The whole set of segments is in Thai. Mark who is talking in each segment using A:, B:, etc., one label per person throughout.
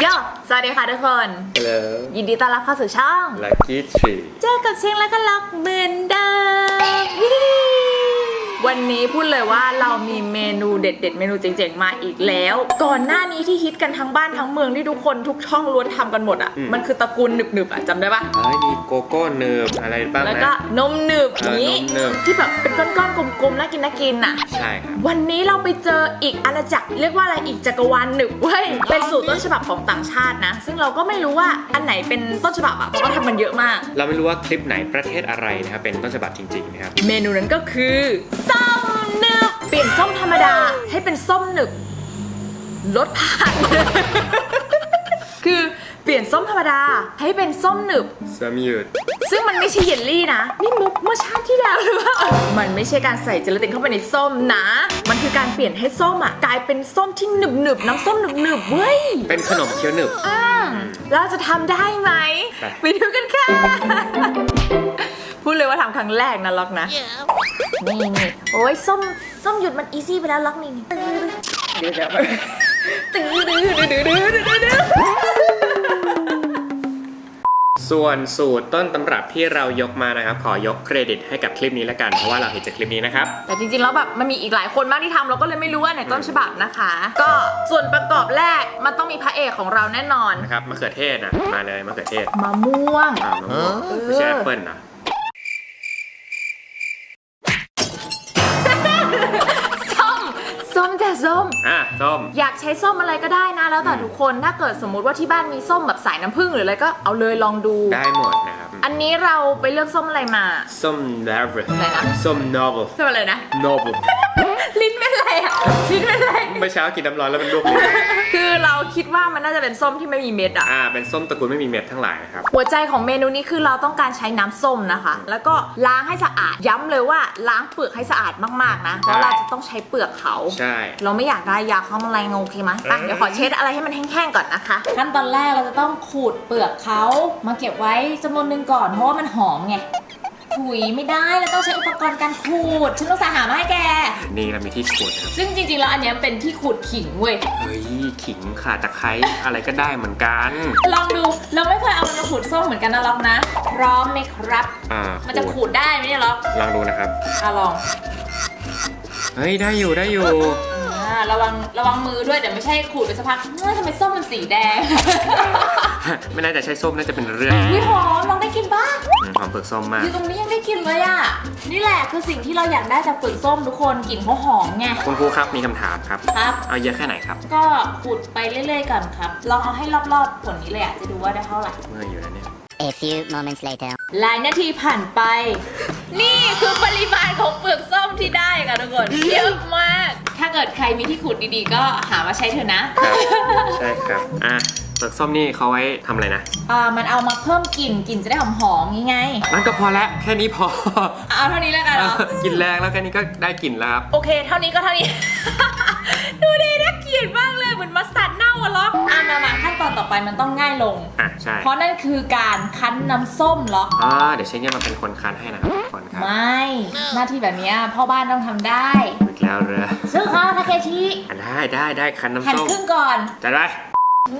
A: โยสวัสดีค่ะทุกคน
B: Hello
A: ยินดีต้อนรับเข้าสู่ช่อง
B: Lucky Tree
A: เจอกับเชียงและก็ล็อกเหมือนเดิม วันนี้พูดเลยว่าเรามีเมนูเด็ด ๆ เมนูเจ๋งๆมาอีกแล้ว ก่อนหน้านี้ที่ฮิตกันทั้งบ้านทั้งเมืองที่ทุกคนทุกช่องล้วนทำกันหมดอะ
B: อืม
A: มันคือตระกูลหนึบๆอะจำได้ปะ
B: เฮ้ยมีโกโก้เนิบอะไรบ้าง
A: แล้ว
B: นะ
A: ก็นมหนึบ
B: เออ
A: นี้
B: นมหนึบ
A: ที่แบบเป็นก้อนๆกลมๆน่ากินน่ากินอะ
B: ใช่ครับ
A: วันนี้เราไปเจออีกอาณาจักรเรียกว่าอะไรอีกจักรวาลหนึบเว้ยเป็นสูตรต้นฉบับของต่างชาตินะ ซึ่งเราก็ไม่รู้ว่าอันไหนเป็นต้นฉบับอะเพราะว่าทำมันเยอะมาก
B: เราไม่รู้ว่าคลิปไหนประเทศอะไรนะครับเป็นต้นฉบับจริงๆนะครับ
A: เมนูนั้นก็คือส้มหนึบเปลี่ยนส้มธรรมดาให้เป็นส้มหนึบลดผ่านคือเปลี่ยนส้มธรรมดาให้เป็นส้มหนึบ
B: สมยืด
A: ซึ่งมันไม่ใช่เยลลี่นะ นี่มุกเมื่อชาติที่แล้วหรือเปล่ามันไม่ใช่การใส่เจลาตินเข้าไปในส้มนะ มันคือการเปลี่ยนให้ส้มอะกลายเป็นส้มที่หนึบหนึบๆน้ำส้มหนึบหนึบๆเว้ย
B: เป็นขนมเคี้ยวหนึบ
A: อ่าเราจะทำได้ไหม
B: ไป
A: ไปดูกันค่ะ พูดเลยว่าทำครั้งแรกนะล็อกนะ นี่นี่โอ้ยส้มส้มหยุดมันอีซี่ไปแล้วล็อกนี่นี่เดี๋ยวเดี๋ยวตื้อดื้อดื้อดื้อดื้อดื้อดื้อ
B: ส่วนสูตรต้นตำรับที่เรายกมานะครับ ขอยกเครดิตให้กับคลิปนี้แล้วกัน เพราะว่าเราเห็นจากคลิปนี้นะครับ
A: แต่จริงๆ แล้วแบบมันมีอีกหลายคนมากที่ทำเราก็เลยไม่รู้ว่าไหนต้นฉบับนะคะ ก็ส่วนประกอบแรกมันต้องมีพระเอกของเราแน่นอน
B: นะครับมะเขือเทศนะมาเลยมะเขือเทศ
A: มะม่วง
B: อ่ามะม่วงไม่ใช่แอปเปิ้ลนะ
A: แต่ส้ม
B: อะส้ม
A: อยากใช้ส้มอะไรก็ได้นะ แล้วแต่ทุกคนถ้าเกิดสมมุติว่าที่บ้านมีส้มแบบสายน้ำผึ้งหรืออะไรก็เอาเลยลองดู
B: ได้หมดนะครับ
A: อันนี้เราไปเลือกส้มอะไรมา
B: ส้ม novel
A: อะไรนะ
B: ส้ม novel
A: ส้มอะไรนะ
B: novel
A: ลิ้นเป็นไรอะลิ้นเป็นไร
B: เมื่อเช้ากินน้ำร้อนแล้วมันลวกลิ้น
A: คือเราคิดว่ามันน่าจะเป็นส้มที่ไม่มีเม็ดอะ
B: อ่า เป็นส้มตระกูลไม่มีเม็ดทั้งหลายนะครับ
A: หัวใจของเมนูนี้คือเราต้องการใช้น้ำส้มนะคะ แล้วก็ล้างให้สะอาด ย้ำเลยว่าล้างเปลือกให้สะอาดมากๆนะ เพราะเราจะต้องใช้เปลือกเขา
B: ใช่
A: เราไม่อยากได้ยาฆ่าแมลงโอเคไหมอะเดี๋ยวขอเช็ดอะไรให้มันแห้งๆก่อนนะคะ ขั้นตอนแรกเราจะต้องขูดเปลือกเขามาเก็บไว้จำนวนหนึ่งก่อน เพราะว่ามันหอมไง ถุยไม่ได้เราต้องใช้อุปกรณ์การขูด ฉันต้องสาหามาให้แก
B: นี่เรามีที่ขูดนะครับ
A: ซึ่งจริงๆ แล้วอันเนี้ยเป็นที่ขูดขิงเว้ย
B: เฮ้ยขิงข่าตะไคร้อะไรก็ได้เหมือนกัน
A: ลองดู เราไม่เคยเอามันมาขูดส้มเหมือนกันนะล็อกนะ พร้อมไหมครับ
B: อ่า
A: มันจะขูดได้ไหมเนี่ยล็อก
B: ลองดูนะครับ
A: อะลอง
B: เฮ้ยได้อยู่ได้อยู่
A: อ่าระวังระวังมือด้วยเดี๋ยวไม่ใช่ขูดไปสักพักเฮ้ยทำไมส้มมันสีแดง
B: ไม่น่าจะใช้ส้มน่าจะเป็นเรื่อง
A: วิหอมลองได้กินปะ
B: อืมหอมเปลือกส้มมา
A: อกยู่ตรงนี้ยังได้กินเลยอะ นี่แหละคือสิ่งที่เราอยากได้จากเปลือกส้มทุกคนกลิ่นเขาหอมไง
B: คุณครูครับมีคำถามครับ
A: ครับ
B: เอาเยอะแค่ไหนครับ
A: ก็ขูดไปเรื่อยๆก่อนครับ ลองเอาให้รอบๆผลนี้เลยอะจะดูว่าได้เท่าไหร่
B: เมื่อยอยู่แล้วเนี่ย
C: A few moments later.
A: หลายนาทีผ่านไป นี่คือปริมาณของเปลือกส้มที่ได้ค่ะทุกคนเยอะมาก ถ้าเกิดใครมีที่ขูดดีๆ ก็หามาใช้เถอะนะ
B: ครับใช่ครับ อะเปลือกส้มนี่เขาไว้ทำอะไรนะ
A: อ่ามันเอามาเพิ่มกลิ่นกลิ่นจะได้หอมๆงี้ไง
B: นั่นก็พอแล้วแค่นี้พอ
A: เอาเท่านี้แล้วกันเหรอ
B: กินแรงแล้วแค่นี้ก็ได้กลิ่นแล้วครับ
A: โอเค เท่านี้ก็เท่านี้ ดูดีน่าเกลียดมากเลยเหมือนมัสตาร์ดเน่า อะล็อกอะมามาขั้นตอนต่อไปมันต้องง่ายลง
B: อะใช่
A: เพราะนั่นคือการคั้นน้ำส้มล็อก
B: อ่าเดี๋ยวเชนเนี่ยมาเป็นคนคันให้นะครับทุกคนครับ
A: ไม่หน้าที่แบบเนี้ยพ่อบ้านต้องทำได้
B: อีกแล้วเรือ
A: ซึ่งเขาทาเคชิ
B: อะได้ได้ได้คันน้ำ
A: หั่น
B: ส้ม
A: ครึ่งก่อน
B: จะได้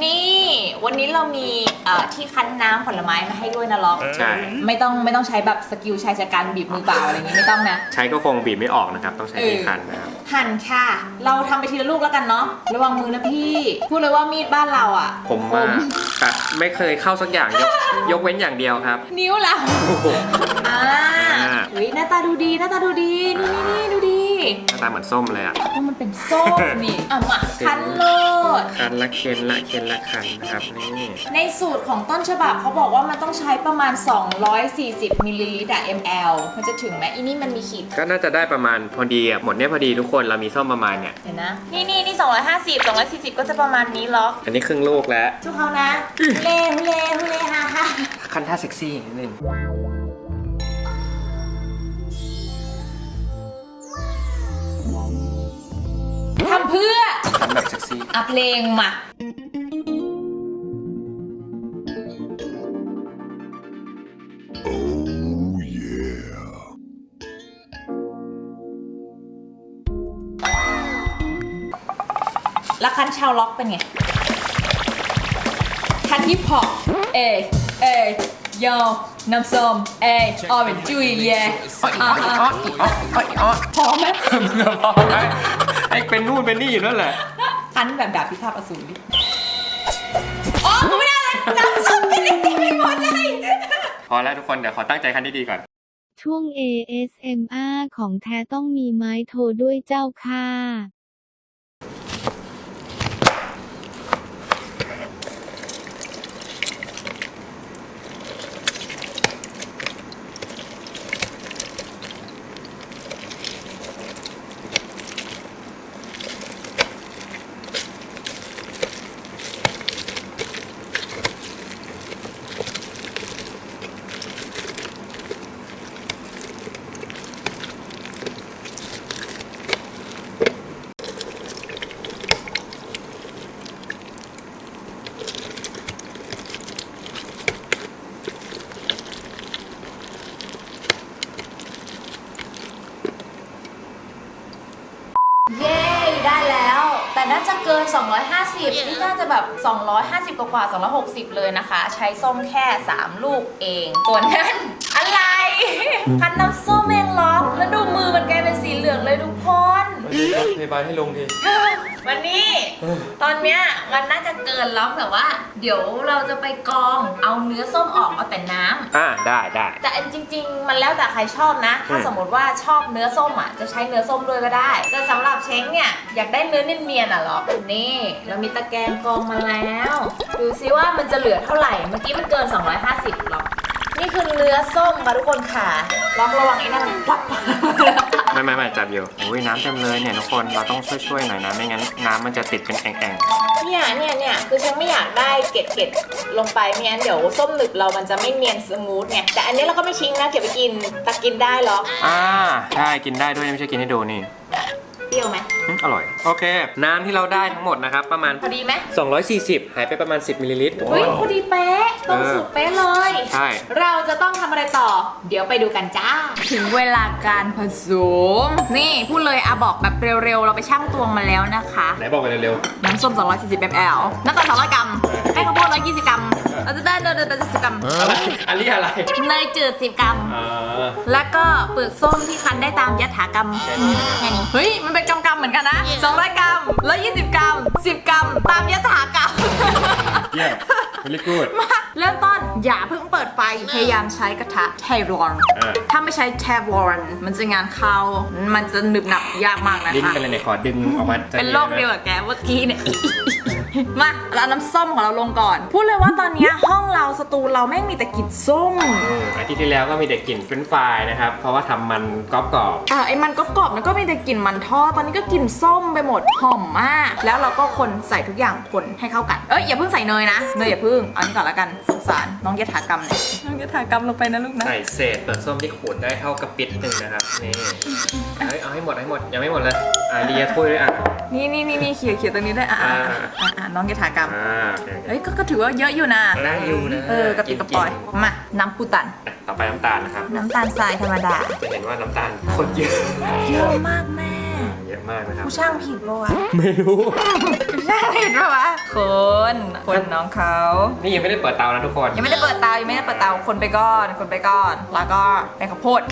A: นี่วันนี้เรามีเอ่อที่คั้นน้ำผลไม้มาให้ด้วยนะล็อก
B: ใช่
A: ไม่ต้องไม่ต้องใช้แบบสกิลชายชะกันบีบมือเปล่าอะไรอย่างงี้ไม่ต้องนะ
B: ใช้ก็คงบีบไม่ออกนะครับ ต้องใช้ที่คันนะครับ
A: หั่นค่ะ เราทำไปทีละลูกแล้วกันเนาะระวังมือนะพี่ พูดเลยว่ามีดบ้านเราอะ
B: ผมมากแต่ไม่เคยเข้าสักอย่างยกยกเว้นอย่างเดียวครับ
A: นิ้วเรา
B: โอ้โห
A: อ่า
B: อ่า
A: เฮ้ยหน้าตาดูดีหน้าตาดูดี นี่นี่นี่ดูดี
B: หน้าตาเหมือนส้มเลยอะ
A: เพราะมันเป็นส้มนี่อะมาคั้นโลด
B: คันละเค็นละเค็นละคันนะครับนี่
A: ในสูตรของต้นฉบับเขาบอกว่ามันต้องใช้ประมาณ 240มิลลิลิตรอะ ml มันจะถึงไหมอีนี่มันมีขีด
B: ก็น่าจะได้ประมาณพอดีอะหมดเนี่ยพอดีทุกคนเรามีส้มประมาณเนี่ย
A: เห็นนะ นี่นี่นี่250 240 ก็จะประมาณนี้ล็อก
B: อันนี้ครึ่งลูกแล้ว
A: ทุกเขานะฮุเล่ฮุเล่ฮุเล่ฮ่าฮ่า
B: คันท่าเซ็กซี่นิดนึง
A: เพื่อ
B: คันแบบเซ็กซี่
A: อะเพลงมาแล้วคันชาวล็อกเป็นไง คันที่พอเอ เอ ยอน้ำส้มเอออเรนจุยเย่อ่าฮะพอไหม
B: มึงอะพอไหม ไอ้เป็นนู่นเป็นนี่อยู่นั่นแหละ
A: คันแบบดาบพิฆาตอสูรอ๋อกูไม่ได้เลยน้ำส้มกินได้ตีไปหมดเลย
B: พอแล้วทุกคนเดี๋ยวขอตั้งใจคันดีๆก่อน
C: ช่วง ASMR ของแท้ต้องมีไม้โทรด้วยเจ้าค่ะ
A: เย้ ได้แล้ว แต่น่าจะ เกิน 250 นี่น่าจะแบบ 250 กว่าๆ260 เลยนะคะ ใช้ส้มแค่ 3 ลูกเอง ส่วนนั้น อะไร คันน้ำส้มเองเหรอ แล้วดูมือมันกลายเป็นสีเหลืองเลยทุกคน
B: พยาบาลให้ลงที
A: วันนี้ ตอนเนี้ยมันน่าจะเกินแล้วแต่ว่า เดี๋ยวเราจะไปกรองเอาเนื้อส้มออกเอาแต่น้ำ
B: อ่าได้ได้
A: แต่อันจริง ๆ มันแล้วแต่ใครชอบนะ ถ้า
B: อืม
A: สมมติว่าชอบเนื้อส้มอะจะใช้เนื้อส้มด้วยก็ได้ แต่สำหรับเช้งเนี่ยอยากได้เนื้อเนียนๆอะเหรอนี่ เรามีตะแกรงกรองมาแล้ว ดูซิว่ามันจะเหลือเท่าไหร่ เมื่อกี้มันเกิน 250หรอก นี่คือเนื้อส้มค่ะทุกคนค่ะลองระวังไอ้นั่นมันพลับ
B: ไม่ไม่ไม่จับอยู่อุ้ยน้ำเต็มเลยเนี่ยทุกคนเราต้องช่วยๆหน่อยนะไม่งั้นน้ำมันจะติดเป็นแอ่ง
A: เนี่ยเนี่ยเนี่ยคือฉันไม่อยากได้เกล็ดเกล็ดลงไปไม่งั้นเดี๋ยวส้มหนึบเรามันจะไม่เนียนสมูทไงแต่อันนี้เราก็ไม่ชิ้งนะเก็บไปกินแต่กินได้หรอ
B: ๆอ่าใช่กินได้ด้วยไม่ใช่กินให้ดูนี่
A: เปรี้ยวไหม
B: อืมอร่อย โอเค น้ำที่เราได้ทั้งหมดนะครับ ประมาณ
A: พอดีไหม
B: 240 หายไปประมาณ 10มิลลิลิตรทุกค
A: เฮ้ย
B: น
A: พอดีเป๊ะตรงสูตรเป๊ะเลย
B: ใช่
A: เราจะต้องทำอะไรต่อ เดี๋ยวไปดูกันจ้า ถึงเวลาการผสม นี่พูดเลยอาบอกแบบเร็วๆ เราไปชั่งตวงมาแล้วนะคะ
B: ไหนบอกไปเร็ว
A: น้ำส้ม 240 ml น้ำตาล200 กรัมแป้งข้าวโพด120 กรัม เราจะได้เนยเนย10กรัม
B: ๆอะไรอันนี้อะไร
A: เนยจืด10กรัม
B: อ่า
A: แล้วก็เปลือกส้มที่คั้นได้ตามยถากรรม
B: แค่นี้
A: แค่นี้เฮ้ย มันเป็นกำๆเหมือนกันนะ200กรัม120 กรัม 10 กรัม ตามยถากรรม
B: เยี่ยม very good
A: มาเริ่มต้นอย่าเพิ่งเปิดไฟ พยายามใช้กระทะเทฟลอน
B: อ่า
A: ถ้าไม่ใช้เทฟลอนมันจะงานเข้า มันจะหนึบหนับยากมากนะ
B: ลิ้น
A: คะ
B: เป็นอะไรเนี่ยขอดึงออกมา
A: เป็นโรคเดียวกับแกเมื่อกี้เนี่ย มาเราเอาน้ำส้มของเราลงก่อน พูดเลยว่าตอนเนี้ยห้องเรา สตูเราแม่งมีแต่กลิ่นส้ม
B: อืมอาทิตย์ที่แล้วก็มีเด็กกลิ่นเฟรนช์ฟรายนะครับ เพราะว่าทำมันกรอบกรอบ
A: อ่าไอ้มันก็กรอบมันก็มีแต่กลิ่นมันทอดตอนนี้ก็กลิ่นส้มไปหมดหอมมาก แล้วเราก็คนใส่ทุกอย่างคนให้เข้ากัน เอ้ยอย่าเพิ่งใส่เนยนะเนยอย่าเพิ่งเอานี้ก่อนละกันสงสารน้องยถากรรมเนี่ยน้องยถากรรมลงไปนะลูกนะ
B: ใส่เศษเปลือกส้มที่ขูดได้เท่ากระปิดหนึ่งนะครับนี่เฮ้ยเอาให้หมดเอาให้หมดยังไม่หมดเลยอ่าเลียถ้วยด้วยอะ
A: นี่นี่นี่นี่เขียวเขียวตรงนี้ด้วยอะอะอะอะอะน้องยถากรรม
B: อ่าโอเคโอเค
A: เอ้ยก็ก็ถือว่าเยอะอยู่นะ
B: ได้อยู่นะ
A: เออกระปิดกระปอย
B: กิน
A: มาน้ำปูตัน
B: ๆต่อไปน้ำตาลนะครับ
A: น้ำตาลทรายธรรมดา
B: จะเห็นว่าน้ำตาลโคนเยอะ
A: เยอะมากแม่
B: เยอะมากนะครับ
A: ผู้ช่างผิดปะวะ
B: ไม่รู้
A: ผู้ช่างผิดปะวะคนคนน้องเขา
B: นี่ยังไม่ได้เปิดเตานะทุกคน
A: ยังไม่ได้เปิดเตายังไม่ได้เปิดเตาคนไปก่อนคนไปก่อน แล้วก็แป้งข้าวโพด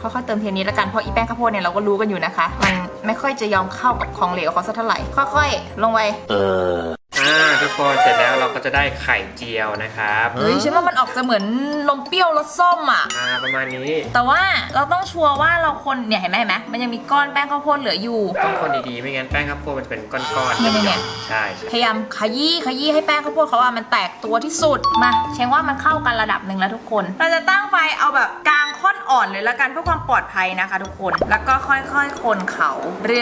A: ค่อยๆเติมเทียนนี้แล้วกันเพราะอีแป้งข้าวโพดเนี่ยเราก็รู้กันอยู่นะคะ มันไม่ค่อยจะยอมเข้ากับของเหลวเขาสักเท่าไหร่ค่อยๆ ลงไป
B: อ่าทุกคนเสร็จแล้วเราก็จะได้ไข่เจียวนะครับ
A: เฮ้ยฉันว่ามันออกจะเหมือนนมเปรี้ยวรสส้มอะ
B: อ่าประมาณนี้
A: แต่ว่าเราต้องชัวร์ว่าเราคนเนี่ยเห็นไหมเห็นไหมมันยังมีก้อนแป้งข้าวโพดเหลืออยู่
B: ต้องคนดีๆไม่งั้นแป้งข้าวโพดมันจะเป็นก้อนๆ
A: เนี่ยเนี่ย
B: หย่อๆใช่ใช่
A: พยายามขยี้ขยี้ให้แป้งข้าวโพดเขาว่ามันแตกตัวที่สุดมาเชงว่ามันเข้ากันระดับหนึ่งแล้วทุกคน เราจะตั้งไฟเอาแบบกลางค่อนอ่อนเลยละกันเพื่อความปลอดภัยนะคะ ทุกคนแล้วก็ค่อยๆคนเขา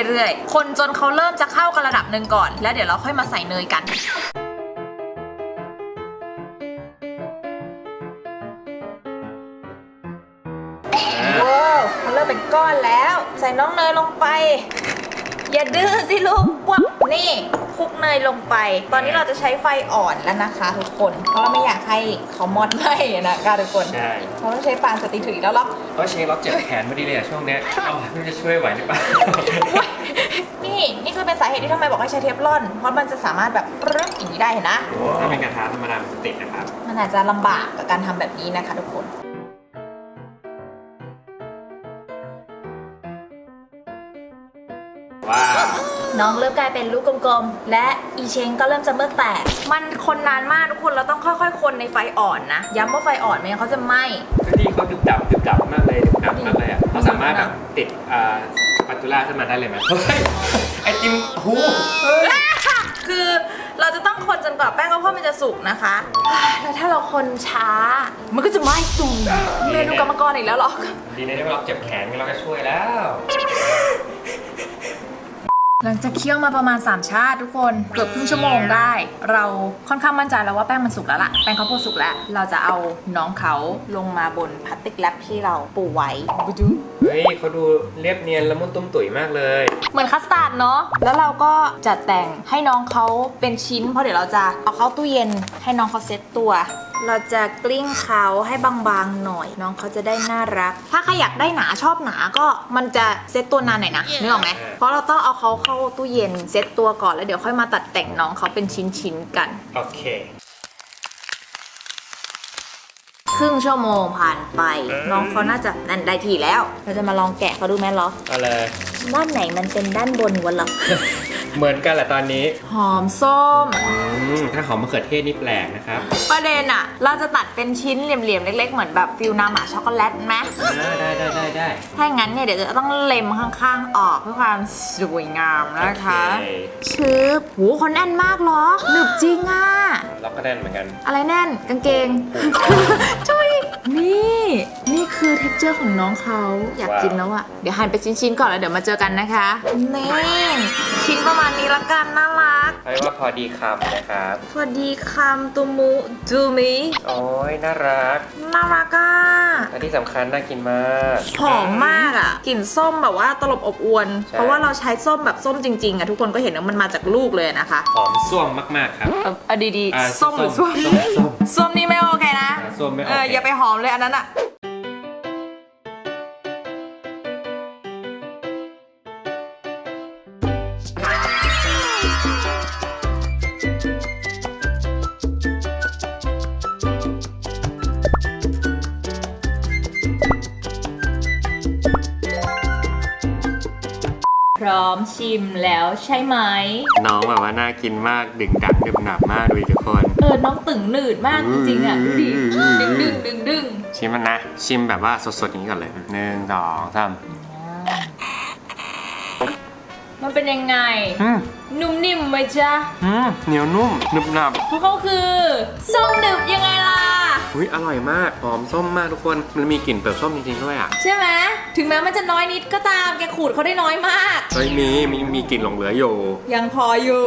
A: เรื่อยๆ คนจนเขาเริ่มจะเข้ากันระดับหนึ่งก่อน แล้วเดี๋ยวเราค่อยมาใส่เนยกันว้าวมันเริ่มเป็นก้อนแล้ว ใส่น้องเนยลงไป อย่าดื้อสิลูกปุ๊บนี่คลุกเนยลงไป ตอนนี้เราจะใช้ไฟอ่อนแล้วนะคะทุกคน เพราะเราไม่อยากให้เขามอดไหม้นะคะทุกคน
B: ใช่
A: เราต้องใช้ปานสติถือแล้วล็อก
B: เพราะเชฟเราเจ็บแขนพอดีเลยอะช่วงเนี้ยเอาไม่รู้จะช่วยไหวหรือเปล่า
A: นี่นี่นี่คือเป็นสาเหตุที่ทำไมบอกให้ใช้เทฟลอน เพราะมันจะสามารถแบบปรึ๊บอย่างนี้ได้เห็นนะ
B: ถ้าเป็นกระทะธรรมดามันติดนะครับ
A: มันอาจจะลำบากกับการทำแบบนี้นะคะทุกคน
B: ว้าว
A: น้องเริ่มกลายเป็นลูกกลมๆ และอีเชงก็เริ่มจะเมื่อแตก มันคนนานมากทุกคนเราต้องค่อยๆ คนในไฟอ่อนนะ ย้ำว่าไฟอ่อนไม่งั้นเขาจะไหม้
B: คือที่เขาดึบดับดึบดับมากเลยดึบดับมากเลยอะเขาสามารถแบบติดอ่า สปาตูล่าขึ้นมาได้เลยไหมเฮ้ยไอติมหูเฮ้ย
A: คือเราจะต้องคนจนกว่าแป้งข้าวโพดมันจะสุกนะคะ แล้วถ้าเราคนช้า มันก็จะไหม้ตุ่มเมนูกรรมกรอีกแล้วเหรอ
B: ดีนะที่เราเจ็บแขนกันเราก็ช่วยแล้ว
A: หลังจากเคี่ยวมาประมาณ 3 ชาติทุกคน เกือบครึ่งชั่วโมงได้ เราค่อนข้างมั่นใจแล้วว่าแป้งมันสุกแล้วล่ะ แป้งข้าวโพดสุกแล้ว เราจะเอาน้องเขาลงมาบนพลาสติกแรปที่เราปูไว้ดู
B: เฮ้ยเขาดูเรียบเนียนละมุนตุ้มตุ๋ยมากเลย
A: เหมือนคัสตาร์ดเนาะ แล้วเราก็จัดแต่งให้น้องเขาเป็นชิ้น เพราะเดี๋ยวเราจะเอาเข้าตู้เย็นให้น้องเขาเซ็ตตัว เราจะกลิ้งเขาให้บางๆหน่อย น้องเขาจะได้น่ารัก ถ้าใครอยากได้หนาชอบหนาก็มันจะเซ็ตตัวนานหน่อยนะนึกออกไหมเพราะเราต้องเอาเขาเข้าตู้เย็นเซ็ตตัวก่อนแล้วเดี๋ยวค่อยมาตัดแต่งน้องเขาเป็นชิ้นๆกัน
B: โอเค
A: ครึ่งชั่วโมงผ่านไป น้องเขาน่าจะนั่นได้ทีแล้ว เราจะมาลองแกะเขาดูไหมเหรอ
B: เอาเลย
A: ด้านไหนมันเป็นด้านบนวะเหรอ
B: เหมือนกันแหละตอนนี้
A: หอมส้ม
B: อืมถ้าหอมมะเขือเทศนี่แปลกนะครับ
A: ประเด็นอะเราจะตัดเป็นชิ้นเหลี่ยมๆเล็ก ๆ เหมือนแบบฟิลน้ำหมาช็อกโกแลตไหม
B: อ่าได้ได้ได้ได้
A: ถ้าอย่างนั้นเนี่ยเดี๋ยวจะต้องเล็มข้างๆออกเพื่อความสวยงามนะคะ
B: โอเค
A: ชืบหูคนแน่นมากเหรอหนึบจริงอะ
B: เราก็แน่นเหมือนกัน
A: อะไรแน่นกางเกงจุยนี่ นี่คือเท็กเจอร์ของน้องเขาอยาก
B: ว้าว
A: กินแล้วอะเดี๋ยวหั่นเป็นชิ้นๆก่อนแล้วเดี๋ยวมาเจอกันนะคะนี่ชิ้นประมาณนี้ละกันน่ารัก
B: เรียกว่าพอดีคำนะครับ
A: สวัสดีคำตูมูจูมิ
B: โอ้ยน่ารัก
A: น่ารักอะ
B: และที่สำคัญน่ากินมาก
A: หอมมากอะกลิ่นส้มแบบว่าตลบอบอวน
B: ใช่
A: เพราะว่าเราใช้ส้มแบบส้มจริงๆอะทุกคนก็เห็นว่ามันมาจากลูกเลยนะคะ
B: หอมส้วมมากๆครับ
A: เอาเอาดี
B: อ่า
A: ๆส้มหรือส้วม
B: ส้ม ส้ม
A: ส้มนี่ไม่โอเคนะ
B: อ่าส้มไม่โอ
A: เออ
B: เค
A: อย่าไปหอมเลยอันนั้นอะ ร้อมชิมแล้วใช่ไหม
B: น้องแบบว่าน่ากินมากดึงดังดึบหนับมากดูดิทุกคน
A: เออน้องตึงหนืดมากจริงๆอะดูดิดึงดึงดึงดึง
B: ชิมมันนะ ชิมแบบว่าสดๆอย่างนี้ก่อนเลยหนึ่งสองสาม
A: มันเป็นยังไง
B: อืม
A: นุ่มนิ่มไหมจ๊ะ
B: อืมเหนียวนุ่มหนึบหนับ
A: เพราะเขาคือส้มหนึบยังไงล่ะ
B: อุ้ยอร่อยมากหอมส้มมากทุกคน มันมีกลิ่นเปลือกส้มจริงๆด้วยอะ
A: ใช่ไหมถึงแม้มันจะน้อยนิดก็ตามแกขูดเขาได้น้อยมาก
B: เฮ้ยมีมีมีกลิ่นหลงเหลืออยู่
A: ยังพออยู่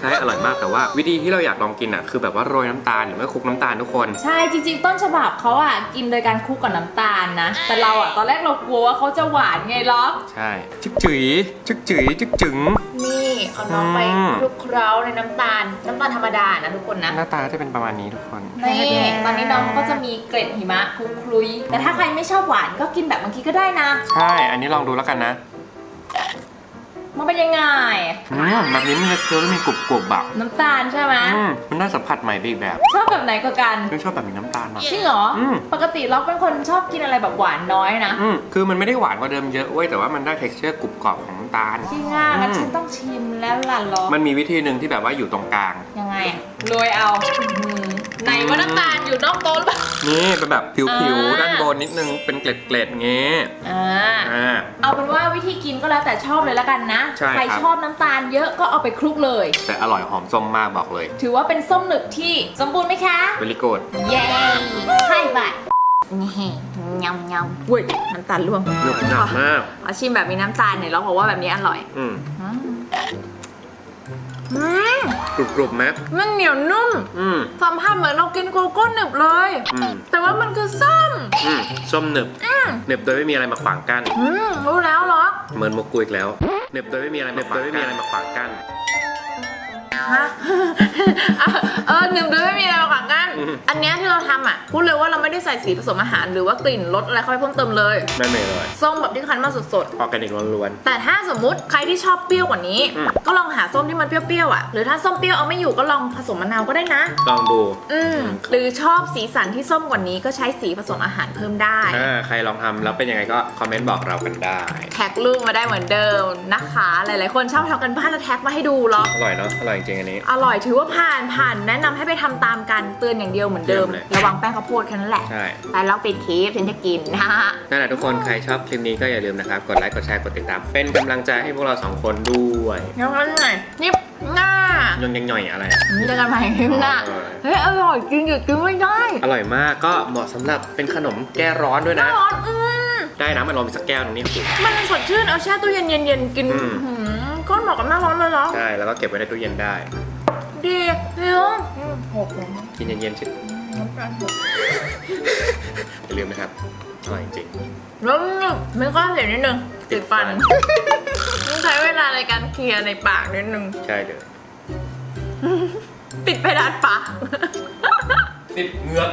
B: ใช่อร่อยมากแต่ว่าวิธีที่เราอยากลองกินอะคือแบบว่าโรยน้ำตาลหรือไม่คลุกน้ำตาลทุกคน
A: ใช่จริง ๆ ต้นฉบับเขาอะกินโดยการคลุกกับน้ำตาลนะ แต่เราอะตอนแรกเรากลัวว่าเขาจะหวานไงล็อก
B: ใช่จึ๊กจื๋ยจึ๊กจื๋ยจึ๊กจึ๋ง
A: นี่เอาน้องไป
B: อืม
A: คลุกเคล้าในน้ำตาล น้ำตาลธรรมดานะทุกคนนะ
B: หน้าตาจะเป็นประมาณนี้ทุกคน
A: นี่ตอนนี้น้องก็จะมีเกล็ดหิมะคลุกคลุย แต่ถ้าใครไม่ชอบหวานก็กินแบบเมื่อกี้ก็ได้นะ
B: ใช่ อันนี้ลองดูแล้วกันนะ
A: มันเป็นยังไง
B: อืมแบบนี้มันจะเคี้ยวแล้วมีกรุบกรุบๆแบบ
A: น้ำตาลใช่ไหม
B: อืมมันน่าสัมผัสใหม่ไปอีกแบบ
A: ชอบแบบไหนกว่ากัน
B: ไม่ชอบแบบมีน้ำตาลมาก
A: จริงเหรออ
B: ม
A: ปกติล็อกเป็นคนชอบกินอะไรแบบหวานน้อยนะ
B: อืมคือมันไม่ได้หวานกว่าเดิมเยอะเว้ยแต่ว่ามันได้ texture กรุบกรอบของน้ำตาล
A: จริงอะงั้น
B: อืม
A: ฉันต้องชิมแล้วล่ะล็อก
B: มันมีวิธีหนึ่งที่แบบว่าอยู่ตรงกลาง
A: ยังไงอะโรยเอาอื้อหือ ไหนว่าน้ำตาลอยู่นอกโต๊ะหรือเปล่า
B: นี่เป็นแบบผิว
A: อ่า
B: ๆด้านบนนิดนึงเป็นเกล็ดๆงี้
A: อ่า
B: อ่า
A: เอาเป็นว่าวิธีกินก็แล้วแต่ชอบเลยละกันนะ
B: ใช่
A: ใคร
B: ครับ
A: ชอบน้ำตาลเยอะก็เอาไปคลุกเลย
B: แต่อร่อยหอมส้มมากบอกเลย
A: ถือว่าเป็นส้มหนึบที่สมบูรณ์ไหมคะ
B: เบลิโกด
A: เย้ใช่ป่ะนี่ยำยำเว้ยน้ำตาลร่วง
B: หนึบหนับมาก
A: เอาชิมแบบมีน้ำตาลหน่อยแล้วบอกว่าแบบนี้อร่อย
B: อืม
A: อืม อืม
B: กรุบๆไหม
A: มันเหนียวนุ่ม
B: อืม
A: สัมผัสเหมือนเรากินโกโก้หนึบเลย
B: อืม
A: แต่ว่ามันคือส้ม
B: อืมส้มหนึบ
A: อืม
B: หนึบโดยไม่มีอะไรมาขวางกั้น
A: อืมรู้แล้วเหรอ
B: เหมือนมกกุยอีกแล้วหนึบโดยไม่มีอะไรหนึบโดยไม่มีอะไรมาขวางกั้น
A: ฮะเออหนึ่งเดือนไม่มีอะไรหรอกค่ะกัน
B: อืม
A: อันเนี้ยที่เราทำอะพูดเลยว่าเราไม่ได้ใส่สีผสมอาหารหรือว่ากลิ่นรสอะไรเข้าไปเพิ่มเติมเลย
B: ไม่ไม่เลย
A: ส้มแบบที่คั้นมาสด
B: ออร์แกนิกล้วน
A: ๆแต่ถ้าสมมุติใครที่ชอบเปรี้ยวกว่านี้
B: อืม
A: ก็ลองหาส้มที่มันเปรี้ยวๆอะ หรือถ้าส้มเปรี้ยวเอาไม่อยู่ก็ลองผสมมะนาวก็ได้นะ
B: ๆลองดู
A: อืม หรือชอบสีสันที่ส้มกว่านี้ก็ใช้สีผสมอาหารเพิ่มได้
B: ถ้าใครลองทำแล้วเป็นยังไงก็คอมเมนต์บอกเรากันได้
A: แท็กรูปมาได้เหมือนเดิมนะคะ หลายๆคนชอบทำกันบ้านแล้วแท็กมาให้ดูหรอก
B: อร่อยเนาะอร่อยจริงๆอันนี้
A: อร่อยถือว่าผ่านผ่านแนะนำให้ไปทำตามกันเตือนอย่างเดียวเหมือนเดิม
B: เยี่ยมเลย
A: ระวังแป้งข้าวโพดแค่นั้นแหละ
B: ใช่
A: แต่ลองปิดคลิปฉันจะกินนะฮะ
B: นั่นแหละทุกคนใครชอบคลิปนี้ก็อย่าลืมนะครับ กดไลค์กดแชร์กดติดตาม เป็นกำลังใจให้พวกเราสองคนด้วย
A: แล้วก็หน่อยนี่หน้า
B: ยังยังหน่อยอะไร
A: นี่จะกันใหม่คลิปหน้า
B: อร่อย
A: เฮ้ยอร่อยจริงหยุดกินไม่ได้
B: อร่อยมากก็เหมาะสำหรับเป็นขนมแก้ร้อนด้วยนะ
A: ร้อนอืม
B: ได้นะมันลองสักแก้วตรงนี้ถูก
A: มันสดชื่นเอาแช่ตู้เย็นเย็นๆกิน
B: อืม
A: หืม ก็เหมาะกับหน้าร้อนเลยเหรอ
B: ใช่ แล้วก็เก็บไว้ในตู้เย็นได้
A: ดีเฮ้ยอืมหกแล้ว
B: กินเย็นๆชิ
A: น้ำตาลหก
B: อย่าลืมนะครับอร่อยจริง
A: แล้วไม่ก็เสียนิดนึง
B: ติ
A: ติด
B: ดฟั
A: ฟัน
B: น
A: ต้องใช้เวลาในการเคลียร์ในปากนิดนึง
B: ใช่เลย
A: ติดเพดานปาก
B: ติดเงือก